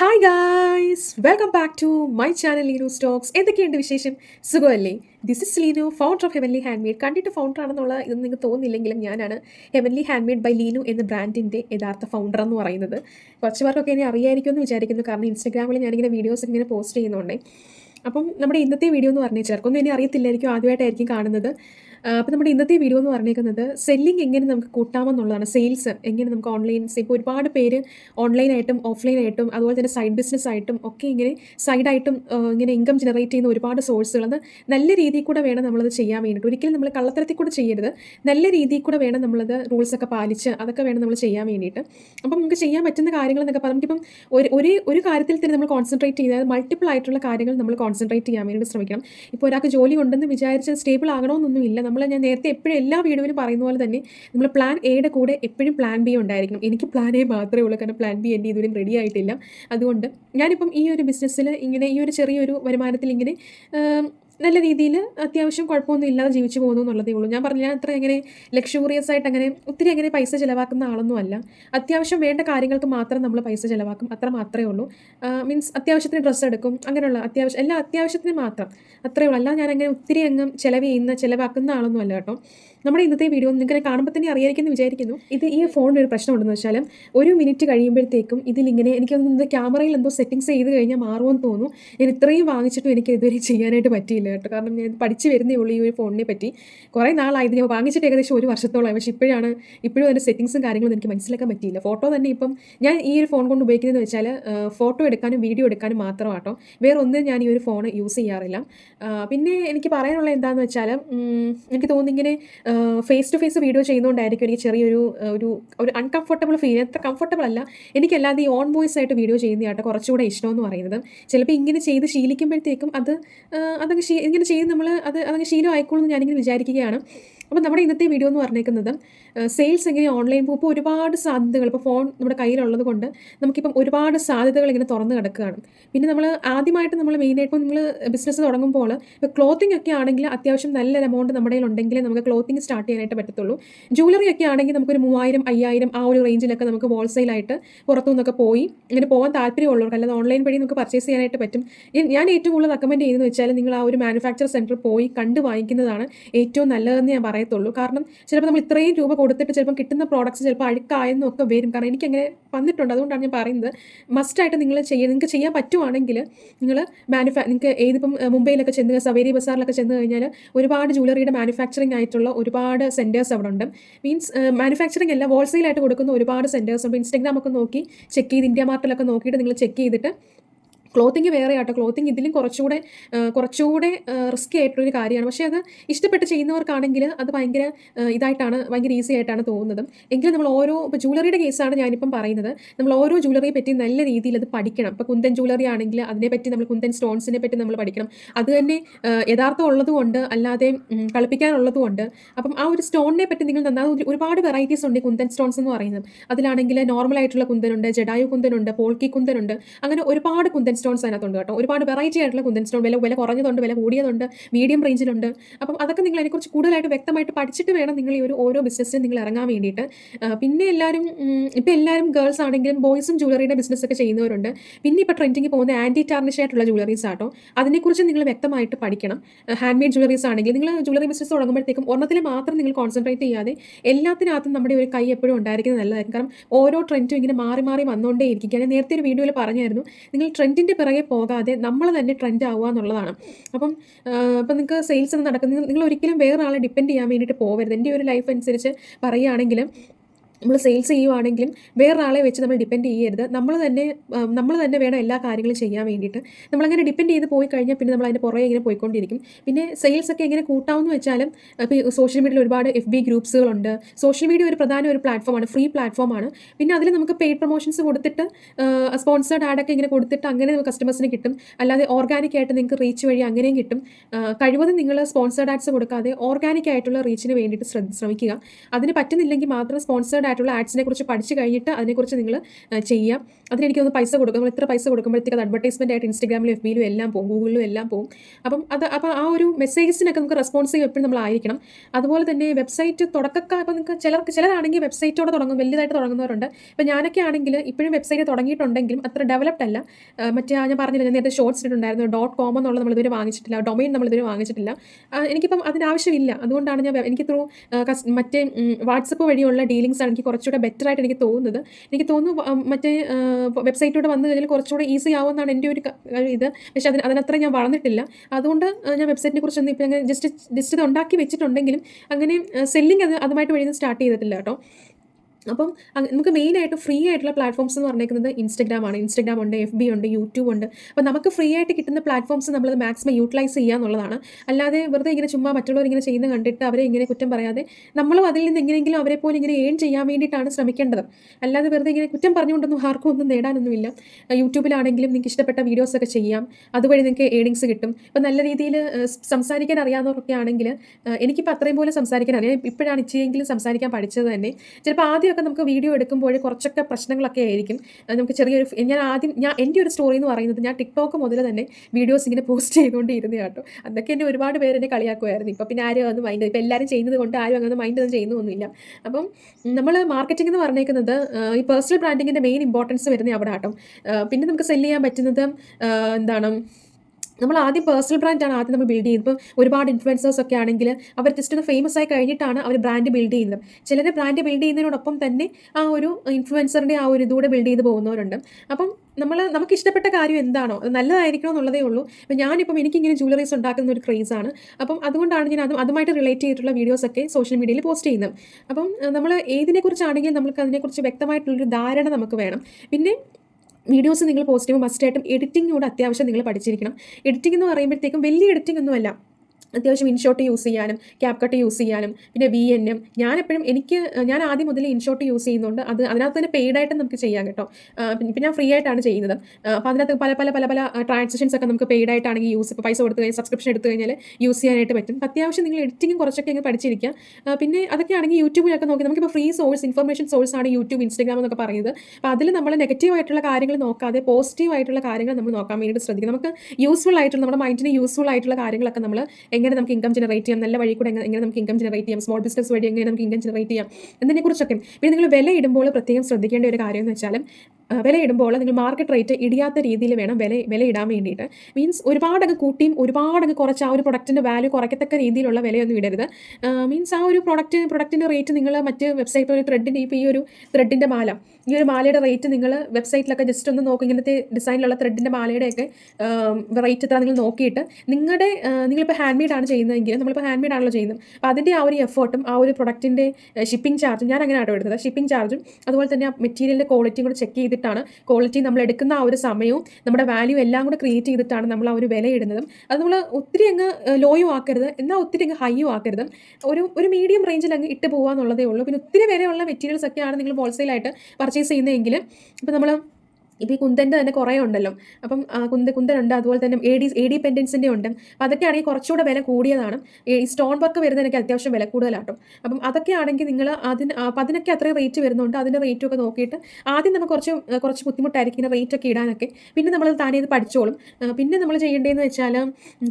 Hi guys welcome back to my channel Leenu stokes എന്തൊക്കെയുണ്ട് വിശേഷം? സുഖമല്ലേ? This is Leenu founder of heavenly handmade കണ്ടിട്ട് founder ആണെന്നുള്ള ഇത് നിങ്ങൾക്ക് തോന്നില്ലെങ്കിലും ഞാനാണ് heavenly handmade by Leenu എന്ന ബ്രാൻഡിന്റെ യഥാർത്ഥ ഫൗണ്ടർ എന്ന് പറയുന്നത്. കുറച്ച് പേർക്കൊക്കെ എന്നെ അറിയായിരിക്കുമെന്ന് വിചാരിക്കുന്നു. കാരണം ഇൻസ്റ്റാഗ്രാമിൽ ഞാനിങ്ങനെ വീഡിയോസ് ഇങ്ങനെ പോസ്റ്റ് ചെയ്യുന്നുണ്ടേ. അപ്പം നമ്മുടെ ഇന്നത്തെ വീഡിയോ എന്ന് പറഞ്ഞു ചേർക്കൊന്നും എന്നെ അറിയത്തില്ലായിരിക്കും. ആദ്യമായിട്ടായിരിക്കും കാണുന്നത്. അപ്പോൾ നമ്മുടെ ഇന്നത്തെ വീഡിയോ എന്ന് പറഞ്ഞേക്കുന്നത് സെല്ലിംഗ് എങ്ങനെ നമുക്ക് കൂട്ടാമെന്നുള്ളതാണ് സെയിൽസ് എങ്ങനെ നമുക്ക് ഓൺലൈൻ ഇപ്പോൾ ഒരുപാട് പേര് ഓൺലൈനായിട്ടും ഓഫ്ലൈനായിട്ടും അതുപോലെ തന്നെ സൈഡ് ബിസിനസ് ആയിട്ടും ഒക്കെ ഇങ്ങനെ സൈഡായിട്ടും ഇങ്ങനെ ഇൻകം ജനറേറ്റ് ചെയ്യുന്ന ഒരുപാട് സോഴ്സുകൾ അത് നല്ല രീതിയിൽ കൂടെ വേണം നമ്മളത് ചെയ്യാൻ വേണ്ടിയിട്ട്. ഒരിക്കലും നമ്മൾ കള്ളത്തരത്തിൽ കൂടെ ചെയ്യരുത്. നല്ല രീതിയിൽ കൂടെ വേണം നമ്മളത് റൂൾസൊക്കെ പാലിച്ച് അതൊക്കെ വേണം നമ്മൾ ചെയ്യാൻ വേണ്ടിയിട്ട്. അപ്പം നമുക്ക് ചെയ്യാൻ പറ്റുന്ന കാര്യങ്ങൾ എന്നൊക്കെ പറഞ്ഞാൽ നമുക്കിപ്പം ഒരു ഒരേ ഒരു കാര്യത്തിൽ തന്നെ നമ്മൾ കോൺസെൻട്രേറ്റ് ചെയ്താൽ മൾട്ടിപ്പിൾ ആയിട്ടുള്ള കാര്യങ്ങൾ നമ്മൾ കോൺസെൻട്രേറ്റ് ചെയ്യാൻ വേണ്ടിയിട്ട് ശ്രമിക്കണം. ഇപ്പോൾ ഒരാൾക്ക് ജോലി ഉണ്ടെന്ന് വിചാരിച്ച് സ്റ്റേബിൾ ആകണമെന്നൊന്നുമില്ല നമ്മൾ ഞാൻ നേരത്തെ എപ്പോഴും എല്ലാ വീഡിയോയിലും പറയുന്ന പോലെ തന്നെ നമ്മൾ പ്ലാൻ എയുടെ കൂടെ എപ്പോഴും പ്ലാൻ ബി ഉണ്ടായിരിക്കണം. എനിക്ക് പ്ലാൻ എ മാത്രമേ ഉള്ളൂ. കാരണം പ്ലാൻ ബി എന്റെ ഇതുവരെയും റെഡി ആയിട്ടില്ല. അതുകൊണ്ട് ഞാനിപ്പം ഈ ഒരു ബിസിനസ്സിൽ ഇങ്ങനെ ഈ ഒരു ചെറിയൊരു വരുമാനത്തിൽ ഇങ്ങനെ നല്ല രീതിയിൽ അത്യാവശ്യം കുഴപ്പമൊന്നും ഇല്ലാതെ ജീവിച്ചു പോകുന്നു എന്നുള്ളതേ ഉള്ളൂ. ഞാൻ പറഞ്ഞില്ല അത്ര അങ്ങനെ ലക്ഷൂറിയസ് ആയിട്ട് അങ്ങനെ ഒത്തിരി അങ്ങനെ പൈസ ചിലവാക്കുന്ന ആളൊന്നും അല്ല. അത്യാവശ്യം വേണ്ട കാര്യങ്ങൾക്ക് മാത്രം നമ്മൾ പൈസ ചിലവാക്കും. അത്ര മാത്രമേ ഉള്ളൂ. മീൻസ് അത്യാവശ്യത്തിന് ഡ്രസ്സ് എടുക്കും. അങ്ങനെയുള്ള അത്യാവശ്യം എല്ലാ അത്യാവശ്യത്തിന് മാത്രം. അത്രയേ ഉള്ളൂ. അല്ല ഞാൻ അങ്ങനെ ഒത്തിരി അങ്ങ് ചിലവ് ചെയ്യുന്ന ചിലവാക്കുന്ന ആളൊന്നും അല്ല കേട്ടോ. നമ്മുടെ ഇന്നത്തെ വീഡിയോ നിങ്ങൾക്ക് കാണുമ്പോൾ തന്നെ അറിയായിരിക്കുമെന്ന് വിചാരിക്കുന്നു. ഇത് ഈ ഫോണിന് ഒരു പ്രശ്നം ഉണ്ടെന്ന് വെച്ചാൽ ഒരു മിനിറ്റ് കഴിയുമ്പോഴത്തേക്കും ഇതിലിങ്ങനെ എനിക്ക് തോന്നുന്നത് ക്യാമറയിൽ എന്തോ സെറ്റിങ്സ് ചെയ്ത് കഴിഞ്ഞാൽ മാറുമെന്ന് തോന്നുന്നു ഞാൻ ഇത്രയും വാങ്ങിച്ചിട്ടും എനിക്ക് ഇതുവരെ ചെയ്യാനായിട്ട് പറ്റിയില്ല കേട്ടോ. കാരണം ഞാൻ പഠിച്ചു വരുന്നേ ഉള്ളൂ ഈ ഒരു ഫോണിനെ പറ്റി. കുറേ നാളായത് ഞാൻ വാങ്ങിച്ചിട്ട് ഏകദേശം ഒരു വർഷത്തോളമായി. പക്ഷേ ഇപ്പോഴാണ് ഇപ്പോഴും അതിന്റെ സെറ്റിങ്സും കാര്യങ്ങളും എനിക്ക് മനസ്സിലാക്കാൻ പറ്റിയില്ല. ഫോട്ടോ തന്നെ ഇപ്പം ഞാൻ ഈ ഒരു ഫോൺ കൊണ്ട് ഉപയോഗിക്കുന്നതെന്ന് വെച്ചാൽ ഫോട്ടോ എടുക്കാനും വീഡിയോ എടുക്കാനും മാത്രമാട്ടോ. വേറെ ഒന്നും ഞാൻ ഈ ഒരു ഫോൺ യൂസ് ചെയ്യാറില്ല. പിന്നെ എനിക്ക് പറയാനുള്ള എന്താണെന്ന് വെച്ചാൽ എനിക്ക് തോന്നുന്നു ഇങ്ങനെ ഫേസ് ടു ഫേസ് വീഡിയോ ചെയ്യുന്നതുകൊണ്ടായിരിക്കും എനിക്ക് ചെറിയൊരു ഒരു ഒരു അൺകംഫർട്ടബിൾ ഫീൽ അത്ര കംഫർട്ടബിൾ അല്ല. എനിക്കല്ലാതെ ഈ ഓൺ വോയിസ് ആയിട്ട് വീഡിയോ ചെയ്യുന്നതായിട്ട് കുറച്ചുകൂടെ ഇഷ്ടമെന്ന് പറയുന്നത്. ചിലപ്പോൾ ഇങ്ങനെ ചെയ്ത് ശീലിക്കുമ്പോഴത്തേക്കും അത് അതങ്ങ് ഇങ്ങനെ ചെയ്ത് നമ്മൾ അത് അതങ്ങ് ശീലം ആയിക്കോളും എന്ന് ഞാനിങ്ങനെ വിചാരിക്കുകയാണ്. അപ്പോൾ നമ്മുടെ ഇന്നത്തെ വീഡിയോ എന്ന് പറഞ്ഞേക്കുന്നത് സെയിൽസ് എങ്ങനെ ഓൺലൈൻ ഇപ്പോൾ ഒരുപാട് സാധ്യതകൾ ഇപ്പോൾ ഫോൺ നമ്മുടെ കയ്യിലുള്ളത് കൊണ്ട് നമുക്കിപ്പം ഒരുപാട് സാധ്യതകൾ ഇങ്ങനെ തുറന്നു കിടക്കുകയാണ്. പിന്നെ നമ്മൾ ആദ്യമായിട്ട് നമ്മൾ മെയിനായിട്ട് നിങ്ങൾ ബിസിനസ് തുടങ്ങുമ്പോൾ ഇപ്പോൾ ക്ലോത്തിങ് ഒക്കെ ആണെങ്കിൽ അത്യാവശ്യം നല്ലൊരു എമൗണ്ട് നമ്മുടെ കയ്യിൽ നമുക്ക് ക്ലോത്തിങ് സ്റ്റാർട്ട് ചെയ്യാനായിട്ട് പറ്റത്തുള്ളൂ. ജുവലറി ഒക്കെ ആണെങ്കിൽ നമുക്കൊരു മൂവായിരം അയ്യായിരം ആ ഒരു റേഞ്ചിലൊക്കെ നമുക്ക് ഹോൾസെയിലായിട്ട് പുറത്തു നിന്നൊക്കെ പോയി ഇങ്ങനെ പോകാൻ താല്പര്യമുള്ളവർക്ക് അല്ലാതെ ഓൺലൈൻ വഴി നമുക്ക് പർച്ചേസ് ചെയ്യാനായിട്ട് പറ്റും. ഞാൻ ഏറ്റവും കൂടുതൽ റെക്കമെൻഡ് ചെയ്യുന്നത് വെച്ചാൽ നിങ്ങൾ ആ ഒരു മാനുഫാക്ചർ സെന്ററിൽ പോയി കണ്ട് വാങ്ങിക്കുന്നതാണ് ഏറ്റവും നല്ലതെന്ന് ഞാൻ പറയത്തുള്ളൂ. കാരണം ചിലപ്പോൾ നമ്മൾ ഇത്രയും രൂപ കൊടുത്തിട്ട് ചിലപ്പോൾ കിട്ടുന്ന പ്രോഡക്റ്റ്സ് ചിലപ്പോൾ അഴുക്കായെന്നും ഒക്കെ വരും. കാരണം എനിക്കങ്ങനെ വന്നിട്ടുണ്ട്. അതുകൊണ്ടാണ് ഞാൻ പറയുന്നത്. മസ്റ്റായിട്ട് നിങ്ങൾ ചെയ്യുക നിങ്ങൾക്ക് ചെയ്യാൻ പറ്റുവാണെങ്കിൽ നിങ്ങൾ മാനുഫാ നിങ്ങൾക്ക് ഏതിപ്പം മുംബൈയിലൊക്കെ ചെന്ന് സവേരി ബസാറിലൊക്കെ ചെന്ന് കഴിഞ്ഞാൽ ഒരുപാട് ജ്വല്ലറിയുടെ മാനുഫാക്ചറിങ് ആയിട്ടുള്ള ഒരുപാട് സെന്റേഴ്സ് അവിടെ ഉണ്ട്. മീൻസ് മാനുഫാക്ചറിങ് അല്ല ഹോൾസെയിലായിട്ട് കൊടുക്കുന്ന ഒരുപാട് സെന്റേഴ്സ് ഉണ്ട്. ഇൻസ്റ്റാഗ്രാം ഒക്കെ നോക്കി ചെക്ക് ചെയ്ത് ഇന്ത്യ മാർട്ടിലൊക്കെ നോക്കിയിട്ട് നിങ്ങൾ ചെക്ക് ചെയ്തിട്ട് ക്ലോത്തിങ് വേറെ ആട്ടോ. ക്ലോത്തിങ് ഇതിലും കുറച്ചുകൂടെ കുറച്ചുകൂടെ റിസ്കി ആയിട്ടുള്ളൊരു കാര്യമാണ്. പക്ഷേ അത് ഇഷ്ടപ്പെട്ട് ചെയ്യുന്നവർക്കാണെങ്കിൽ അത് ഭയങ്കര ഇതായിട്ടാണ് ഭയങ്കര ഈസി ആയിട്ടാണ് തോന്നുന്നത്. എങ്കിലും നമ്മൾ ഓരോ ഇപ്പോൾ ജ്വല്ലറിയുടെ കേസാണ് ഞാനിപ്പം പറയുന്നത്. നമ്മൾ ഓരോ ജ്വല്ലറിയെ പറ്റി നല്ല രീതിയിൽ അത് പഠിക്കണം. ഇപ്പോൾ കുന്തൻ ജ്വല്ലറി ആണെങ്കിൽ അതിനെപ്പറ്റി നമ്മൾ കുന്തൻ സ്റ്റോൺസിനെ പറ്റി നമ്മൾ പഠിക്കണം. അത് തന്നെ യഥാർത്ഥം ഉള്ളതുകൊണ്ട് അല്ലാതെ കളിപ്പിക്കാനുള്ളതുകൊണ്ട് അപ്പം ആ ഒരു സ്റ്റോണിനെ പറ്റി നിങ്ങൾ നന്നായി ഒരുപാട് വെറൈറ്റീസ് ഉണ്ട് കുന്തൻ സ്റ്റോൺസ് എന്ന് പറയുന്നത്. അതിലാണെങ്കിൽ നോർമൽ ആയിട്ടുള്ള കുന്തനുണ്ട് ജഡായു കുന്തനുണ്ട് പോൾക്കി കുന്തനുണ്ട് അങ്ങനെ ഒരുപാട് കുന്തൻ സ്റ്റോൺസ് അതിനകത്തുണ്ട് കേട്ടോ. ഒരുപാട് വെറൈറ്റി ആയിട്ടുള്ള കുന്തൻ സ്റ്റോൺ. വില വില കുറഞ്ഞതുണ്ട് വില കൂടിയതുണ്ട് മീഡിയം റേഞ്ചിലുണ്ട് അപ്പം അതൊക്കെ നിങ്ങൾ അതിനെക്കുറിച്ച് കൂടുതലായിട്ട് വ്യക്തമായിട്ട് പഠിച്ചിട്ട് വേണം നിങ്ങൾ ഈ ഒരു ഓരോ ബിസിനസ്സിനും നിങ്ങൾ ഇറങ്ങാൻ വേണ്ടിയിട്ട്. പിന്നെ എല്ലാവരും ഇപ്പം എല്ലാവരും ഗേൾസ് ആണെങ്കിലും ബോയ്സും ജ്വല്ലറിയുടെ ബിസിനസ് ഒക്കെ ചെയ്യുന്നവരുണ്ട്. പിന്നെ ഇപ്പോൾ ട്രെൻഡിങ് പോകുന്ന ആന്റി ടാർണിഷ് ആയിട്ടുള്ള ജ്വല്ലറീസ് ആട്ടോ. അതിനെക്കുറിച്ച് നിങ്ങൾ വ്യക്തമായിട്ട് പഠിക്കണം. ഹാൻഡ് മെയ്ഡ് ജ്വല്ലറീസ് ആണെങ്കിൽ നിങ്ങൾ ജ്വല്ലറി ബിസിനസ് തുടങ്ങുമ്പോഴത്തേക്കും ഒരെണ്ണത്തിൽ മാത്രം നിങ്ങൾ കോൺസെൻട്രേറ്റ് ചെയ്യാതെ എല്ലാത്തിനകത്തും നമ്മുടെ ഒരു കൈ എപ്പോഴും ഉണ്ടായിരിക്കുന്നത് നല്ലതായിരിക്കും. കാരണം ഓരോ ട്രെൻഡും ഇങ്ങനെ മാറി മാറി വന്നുകൊണ്ടേ ഇരിക്കും ഞാൻ നേരത്തെ ഒരു വീഡിയോയിൽ പറഞ്ഞായിരുന്നു. നിങ്ങൾ ട്രെൻഡിന്റെ പിറകെ പോകാതെ നമ്മൾ തന്നെ ട്രെൻഡ് ആവുക എന്നുള്ളതാണ്. അപ്പം അപ്പം നിങ്ങൾക്ക് സെയിൽസ് ഒന്നും നടക്കുന്നത് നിങ്ങൾ ഒരിക്കലും വേറെ ആളെ ഡിപ്പെൻഡ് ചെയ്യാൻ വേണ്ടിയിട്ട് പോകരുത് എന്റെ ഒരു ലൈഫ് അനുസരിച്ച് പറയുകയാണെങ്കിൽ നമ്മൾ സെയിൽസ് ചെയ്യുവാണെങ്കിലും വേറൊരാളെ വെച്ച് നമ്മൾ ഡിപ്പെൻഡ് ചെയ്യരുത്. നമ്മൾ തന്നെ നമ്മൾ തന്നെ വേണം എല്ലാ കാര്യങ്ങളും ചെയ്യാൻ വേണ്ടിയിട്ട്. നമ്മളങ്ങനെ ഡിപ്പെൻഡ് ചെയ്ത് പോയി കഴിഞ്ഞാൽ പിന്നെ നമ്മൾ അതിന്റെ പുറകെ ഇങ്ങനെ പോയിക്കൊണ്ടിരിക്കും. പിന്നെ സെയിൽസ് ഒക്കെ എങ്ങനെ കൂട്ടാമെന്ന് വെച്ചാലും ഇപ്പോൾ സോഷ്യൽ മീഡിയയിൽ ഒരുപാട് എഫ് ബി ഗ്രൂപ്പ്സുകളുണ്ട് സോഷ്യൽ മീഡിയ ഒരു പ്രധാന ഒരു പ്ലാറ്റ്ഫോമാണ് ഫ്രീ പ്ലാറ്റ്ഫോമാണ് പിന്നെ അതിൽ നമുക്ക് പെയ്ഡ് പ്രൊമോഷൻസ് കൊടുത്തിട്ട് സ്പോൺസേഡ് ആഡൊക്കെ ഇങ്ങനെ കൊടുത്തിട്ട് അങ്ങനെ നമുക്ക് കസ്റ്റമേഴ്സിന് കിട്ടും. അല്ലാതെ ഓർഗാനിക് ആയിട്ട് നിങ്ങൾക്ക് റീച്ച് വഴി അങ്ങനെയും കിട്ടും. കഴിവതും നിങ്ങൾ സ്പോൺസേഡ് ആഡ്സ് കൊടുക്കാതെ ഓർഗാനിക് ആയിട്ടുള്ള റീച്ചിന് വേണ്ടിയിട്ട് ശ്രമിക്കുക. അതിന് പറ്റുന്നില്ലെങ്കിൽ മാത്രം സ്പോൺസേഡ് ആയിട്ടുള്ള ആഡ്സിനെ കുറിച്ച് പഠിച്ചു കഴിഞ്ഞിട്ട് അതിനെക്കുറിച്ച് നിങ്ങൾ ചെയ്യാം. അതിനെനിക്ക് ഒന്ന് പൈസ കൊടുക്കും നമ്മൾ എത്ര പൈസ കൊടുക്കുമ്പോഴത്തേക്ക് അത് അഡ്വർടൈസ്മെന്റ് ആയിട്ട് ഇൻസ്റ്റാഗ്രാമിലും എഫ് ബിയിലും എല്ലാം പോകും ഗൂഗിളിലും എല്ലാം പോകും. അപ്പം അത് അപ്പോൾ ആ ഒരു മെസ്സേജസിനൊക്കെ നമുക്ക് റെസ്പോൺസീവ് എപ്പോഴും നമ്മളായിരിക്കണം അതുപോലെ തന്നെ വെബ്സൈറ്റ് തുടക്കക്കാർ ഇപ്പോൾ നിങ്ങൾക്ക് ചിലർക്ക് ചിലരാണെങ്കിൽ വെബ്സൈറ്റോടെ തുടങ്ങും വലിയതായിട്ട് തുടങ്ങുന്നവരുണ്ട്. ഇപ്പോൾ ഞാനൊക്കെ ആണെങ്കിൽ ഇപ്പോഴും വെബ്സൈറ്റ് തുടങ്ങിയിട്ടുണ്ടെങ്കിലും അത്ര ഡെവലപ്ഡ് അല്ല. മറ്റേ ഞാൻ പറഞ്ഞില്ല നേരത്തെ ഷോർട്സ് ഇട്ടിട്ടുണ്ടായിരുന്നു ഡോട്ട് കോം എന്നുള്ളത് നമ്മളിതുവരെ വാങ്ങിച്ചിട്ടില്ല ഡൊമൈൻ നമ്മളിതുവരെ വാങ്ങിച്ചിട്ടില്ല. എനിക്കിപ്പം അതിന്റെ ആവശ്യമില്ല. അതുകൊണ്ടാണ് ഞാൻ എനിക്ക് ത്രൂ മറ്റേ വാട്സപ്പ് വഴിയുള്ള ഡീലിങ്സ് ആണ് എനിക്ക് കുറച്ചുകൂടെ ബെറ്റർ ആയിട്ട് എനിക്ക് തോന്നുന്നത്. എനിക്ക് തോന്നുന്നു മറ്റേ വെബ്സൈറ്റിലൂടെ വന്നു കഴിഞ്ഞാൽ കുറച്ചുകൂടെ ഈസി ആവുമെന്നാണ് എന്റെ ഒരു ഇത്. പക്ഷേ അതിന് അതിനത്ര ഞാൻ വളർന്നിട്ടില്ല. അതുകൊണ്ട് ഞാൻ വെബ്സൈറ്റിനെ കുറിച്ചൊന്നും ഇപ്പം അങ്ങനെ ജസ്റ്റ് ജസ്റ്റ് ഇത് ഉണ്ടാക്കി വെച്ചിട്ടുണ്ടെങ്കിലും അങ്ങനെ സെല്ലിങ് അത് അതുമായിട്ട് വഴി സ്റ്റാർട്ട് ചെയ്തിട്ടില്ല കേട്ടോ. അപ്പം നമുക്ക് മെയിനായിട്ട് ഫ്രീ ആയിട്ടുള്ള പ്ലാറ്റ്ഫോംസ് എന്ന് പറഞ്ഞേക്കുന്നത് ഇൻസ്റ്റാഗ്രാം ആണ്. ഇൻസ്റ്റഗ്രാം ഉണ്ട് എഫ് ബി ഉണ്ട് യൂട്യൂബ് ഉണ്ട്. അപ്പോൾ നമുക്ക് ഫ്രീ ആയിട്ട് കിട്ടുന്ന പ്ലാറ്റ്ഫോംസ് നമ്മൾ മാക്സിമം യൂട്ടിലൈസ് ചെയ്യുക എന്നുള്ളതാണ്. അല്ലാതെ വെറുതെ ഇങ്ങനെ ചുമ്മാ മറ്റുള്ളവർ ഇങ്ങനെ ചെയ്യുന്ന കണ്ടിട്ട് അവരെ ഇങ്ങനെ കുറ്റം പറയാതെ നമ്മളും അതിൽ നിന്ന് എങ്ങനെയെങ്കിലും അവരെ പോലെ ഇങ്ങനെ ഏൺ ചെയ്യാൻ വേണ്ടിയിട്ടാണ് ശ്രമിക്കേണ്ടത്. അല്ലാതെ വെറുതെ ഇങ്ങനെ കുറ്റം പറഞ്ഞുകൊണ്ടൊന്നും ആർക്കും ഒന്നും നേടാനൊന്നുമില്ല. യൂട്യൂബിലാണെങ്കിലും നിങ്ങൾക്ക് ഇഷ്ടപ്പെട്ട വീഡിയോസ് ഒക്കെ ചെയ്യാം. അതുവഴി നിങ്ങൾക്ക് ഏണിങ്സ് കിട്ടും. ഇപ്പോൾ നല്ല രീതിയിൽ സംസാരിക്കാൻ അറിയാവുന്നവരൊക്കെ ആണെങ്കിൽ എനിക്കിപ്പോൾ അത്രയും പോലെ സംസാരിക്കാൻ അറിയാം. ഇപ്പോഴാണ് ഇച്ചിരിയെങ്കിലും സംസാരിക്കാൻ പഠിച്ചത് തന്നെ. ചിലപ്പോൾ ആദ്യമൊക്കെ നമുക്ക് വീഡിയോ എടുക്കുമ്പോൾ കുറച്ചൊക്കെ പ്രശ്നങ്ങളൊക്കെ ആയിരിക്കും. നമുക്ക് ചെറിയൊരു ഞാൻ ആദ്യം ഞാൻ എന്റെ ഒരു സ്റ്റോറി എന്ന് പറയുന്നത് ഞാൻ ടിക്ടോക്ക് മുതൽ തന്നെ വീഡിയോസ് ഇങ്ങനെ പോസ്റ്റ് ചെയ്തുകൊണ്ടിരുന്ന കേട്ടോ. അതൊക്കെ എന്നെ ഒരുപാട് പേര് എന്നെ കളിയാക്കുമായിരുന്നു ഇപ്പോൾ പിന്നെ ആരും അത് മൈൻഡ് ഇപ്പോൾ എല്ലാവരും ചെയ്യുന്നത് കൊണ്ട് ആരും അങ്ങനെ മൈൻഡ് ഒന്നും ചെയ്യുന്നൊന്നുമില്ല അപ്പം നമ്മൾ മാർക്കറ്റിംഗ് എന്ന് പറഞ്ഞേക്കുന്നത് ഈ പേഴ്സണൽ ബ്രാൻഡിങ്ങിന്റെ മെയിൻ ഇമ്പോർട്ടൻസ് വരുന്നത് അവിടെ ആട്ടോ പിന്നെ നമുക്ക് സെല്ല് ചെയ്യാൻ പറ്റുന്നത് എന്താണ് നമ്മൾ ആദ്യം പേഴ്സണൽ ബ്രാൻഡാണ് ആദ്യം നമ്മൾ ബിൽഡ് ചെയ്യുന്നത്. ഇപ്പം ഒരുപാട് ഇൻഫ്ലുവൻസേഴ്സ് ഒക്കെ ആണെങ്കിൽ അവർ ജസ്റ്റ് ഒന്ന് ഫേമസ് ആയി കഴിഞ്ഞിട്ടാണ് അവർ ബ്രാൻഡ് ബിൽഡ് ചെയ്യുന്നത്. ചിലർ ബ്രാൻഡ് ബിൽഡ് ചെയ്യുന്നതിനോടൊപ്പം തന്നെ ആ ഒരു ഇൻഫ്ലുവൻസറിന്റെ ആ ഒരു ഇതൂടെ ബിൽഡ് ചെയ്ത് പോകുന്നവരുണ്ട്. അപ്പം നമ്മൾ നമുക്ക് ഇഷ്ടപ്പെട്ട കാര്യം എന്താണോ? അത് നല്ലതായിരിക്കണം എന്നുള്ളതേ ഉള്ളൂ. അപ്പം ഞാനിപ്പം എനിക്കിങ്ങനെ ജ്വല്ലറീസ് ഉണ്ടാക്കുന്ന ഒരു ക്രേസാണ് അപ്പം അതുകൊണ്ടാണ് ഞാൻ അത് അതുമായിട്ട് റിലേറ്റ് ചെയ്തിട്ടുള്ള വീഡിയോസൊക്കെ സോഷ്യൽ മീഡിയയിൽ പോസ്റ്റ് ചെയ്യുന്നത്. അപ്പം നമ്മൾ ഏതിനെക്കുറിച്ചാണെങ്കിലും നമുക്ക് അതിനെക്കുറിച്ച് വ്യക്തമായിട്ടുള്ളൊരു ധാരണ നമുക്ക് വേണം. പിന്നെ വീഡിയോസ് നിങ്ങൾ പോസ്റ്റ് ചെയ്യുമ്പോൾ മസ്റ്റായിട്ടും എഡിറ്റിംഗ് കൂടെ അത്യാവശ്യം നിങ്ങൾ പഠിച്ചിരിക്കണം. എഡിറ്റിംഗ് എന്ന് പറയുമ്പോഴത്തേക്കും വലിയ എഡിറ്റിംഗ് ഒന്നുമല്ല. അത്യാവശ്യം ഇൻഷോട്ട് യൂസ് ചെയ്യാനും ക്യാപ് കട്ട് യൂസ് ചെയ്യാനും പിന്നെ വി എൻ എം ഞാനെപ്പോഴും എനിക്ക് ഞാൻ ആദ്യം മുതൽ ഇൻഷോട്ട് യൂസ് ചെയ്യുന്നുണ്ട്. അത് അതിനകത്ത് തന്നെ പെയ്ഡായിട്ട് നമുക്ക് ചെയ്യാം കേട്ടോ. പിന്നെ ഞാൻ ഫ്രീ ആയിട്ടാണ് ചെയ്യുന്നത്. അപ്പോൾ അതിനകത്ത് പല പല പല പല ട്രാൻസാക്ഷൻസ് ഒക്കെ നമുക്ക് പെയ്ഡ് ആയിട്ടാണെങ്കിൽ യൂസ് ഇപ്പോൾ പൈസ കൊടുത്ത് കഴിഞ്ഞാൽ സബ്സ്ക്രിപ്ഷൻ എടുത്തു കഴിഞ്ഞാൽ യൂസ് ചെയ്യാനായിട്ട് പറ്റും. അത്യാവശ്യം നിങ്ങൾ എഡിറ്റിങ്ങും കുറച്ചൊക്കെ അങ്ങ് പഠിച്ചിരിക്കുക. പിന്നെ അതൊക്കെ ആണെങ്കിൽ യൂട്യൂബിലൊക്കെ നോക്കി നമുക്കിപ്പോൾ ഫ്രീ സോഴ്സ് ഇൻഫർമേഷൻ സോഴ്സ് ആണ് യൂട്യൂബ് ഇൻസ്റ്റാഗ്രാം എന്നൊക്കെ പറയുന്നത്. അപ്പോൾ അതിൽ നമ്മൾ നെഗറ്റീവ് ആയിട്ടുള്ള കാര്യങ്ങൾ നോക്കാതെ പോസിറ്റീവ് ആയിട്ടുള്ള കാര്യങ്ങൾ നമ്മൾ നോക്കാൻ വേണ്ടിയിട്ട് ശ്രദ്ധിക്കുക. നമുക്ക് യൂസ്ഫുൾ ആയിട്ടുള്ള നമ്മുടെ മൈൻഡിന് യൂസ്ഫുൾ ആയിട്ടുള്ള കാര്യങ്ങളൊക്കെ നമ്മൾ എങ്ങനെ നമുക്ക് ഇൻകം ജനറേറ്റ് ചെയ്യാം? നല്ല വഴി കൂടെ എങ്ങനെ നമുക്ക് ഇൻകം ജനറേറ്റ് ചെയ്യാം? സ്മോൾ ബിസിനസ് വഴി എങ്ങനെ നമുക്ക് ഇൻകം ജനറേറ്റ് ചെയ്യാം? എന്നതിനെക്കുറിച്ചൊക്കെ. പിന്നെ നിങ്ങൾ വില ഇടുമ്പോൾ പ്രത്യേകം ശ്രദ്ധിക്കേണ്ട ഒരു കാര്യം എന്ന് വെച്ചാൽ ആ, വില ഇടുമ്പോൾ നിങ്ങൾ മാർക്കറ്റ് റേറ്റ് ഇടിയാത്ത രീതിയിൽ വേണം വില വിലയിടാൻ വേണ്ടിയിട്ട്. മീൻസ് ഒരുപാടങ്ങ് കൂട്ടിയും ഒരുപാടങ്ങ് കുറച്ച് ആ ഒരു പ്രൊഡക്റ്റിന്റെ വാല്യൂ കുറയ്ക്കത്തക്ക രീതിയിലുള്ള വിലയൊന്നും ഇടരുത്. മീൻസ് ആ ഒരു പ്രൊഡക്റ്റ് പ്രൊഡക്റ്റിന്റെ റേറ്റ് നിങ്ങൾ മറ്റ് വെബ്സൈറ്റ് ഒരു ത്രെഡിന്റെ ഇപ്പോൾ ഈ ഒരു ത്രെഡിന്റെ മാല ഈ ഒരു മാലയുടെ റേറ്റ് നിങ്ങൾ വെബ്സൈറ്റിലൊക്കെ ജസ്റ്റ് ഒന്ന് നോക്കി ഇങ്ങനത്തെ ഡിസൈനിലുള്ള ത്രെഡിന്റെ മാലയുടെയൊക്കെ റേറ്റ് എത്ര നിങ്ങൾ നോക്കിയിട്ട് നിങ്ങളുടെ നിങ്ങളിപ്പോൾ ഹാൻഡ് മെയ്ഡ് ആണ് ചെയ്യുന്നതെങ്കിൽ നമ്മളിപ്പോൾ ഹാൻഡ് മെയ്ഡ് ആണല്ലോ ചെയ്യുന്നത് അപ്പോൾ അതിന്റെ ആ ഒരു എഫേർട്ടും ആ ഒരു പ്രൊഡക്റ്റിന്റെ ഷിപ്പിംഗ് ചാർജും ഞാൻ അങ്ങനെ ആട്ടോ എടുത്തത്. ഷിപ്പിംഗ് ചാർജും അതുപോലെ തന്നെ ആ മെറ്റീരിയലിന്റെ ക്വാളിറ്റിയും കൂടെ ചെക്ക് ചെയ്തിട്ടാണ് ക്വാളിറ്റി നമ്മൾ എടുക്കുന്ന ആ ഒരു സമയവും നമ്മുടെ വാല്യൂ എല്ലാം കൂടെ ക്രിയേറ്റ് ചെയ്തിട്ടാണ് നമ്മൾ ആ ഒരു വില ഇടുന്നതും അത് നമ്മൾ ഒത്തിരി അങ്ങ് ലോയും ആക്കരുത്. എന്നാൽ ഒത്തിരി അങ്ങ് ഹൈയും ആക്കരുത്. ഒരു ഒരു മീഡിയം റേഞ്ചിൽ അങ്ങ് ഇട്ട് പോകാന്നുള്ളതേ ഉള്ളൂ. പിന്നെ ഒത്തിരി വിലയുള്ള മെറ്റീരിയൽസ് ഒക്കെയാണ് നിങ്ങൾ ഹോൾസെയിലായിട്ട് പർച്ചേസ് ചെയ്യുന്നതെങ്കിൽ ഇപ്പോൾ നമ്മൾ ഇപ്പോൾ ഈ കുന്തന്റെ തന്നെ കുറേ ഉണ്ടല്ലോ. അപ്പം കുന്ത കുന്തനുണ്ട് അതുപോലെ തന്നെ എ ഡി എ ഡി പെൻഡൻസിന്റെ ഉണ്ട്. അപ്പം അതൊക്കെ ആണെങ്കിൽ കുറച്ചുകൂടെ വില കൂടിയതാണ്. ഈ സ്റ്റോൺ വർക്ക് വരുന്നതിനൊക്കെ അത്യാവശ്യം വില കൂടുതലാട്ടും. അപ്പം അതൊക്കെ ആണെങ്കിൽ നിങ്ങൾ അതിന് അപ്പം അതിനൊക്കെ അത്രയും റേറ്റ് വരുന്നുണ്ട്? അതിന്റെ റേറ്റും ഒക്കെ നോക്കിയിട്ട് ആദ്യം നമുക്ക് കുറച്ച് കുറച്ച് ബുദ്ധിമുട്ടായിരിക്കും ഇങ്ങനെ റേറ്റ് ഒക്കെ ഇടാനൊക്കെ. പിന്നെ നമ്മൾ താനേ ഇത് പഠിച്ചോളും. പിന്നെ നമ്മൾ ചെയ്യേണ്ടതെന്ന് വെച്ചാൽ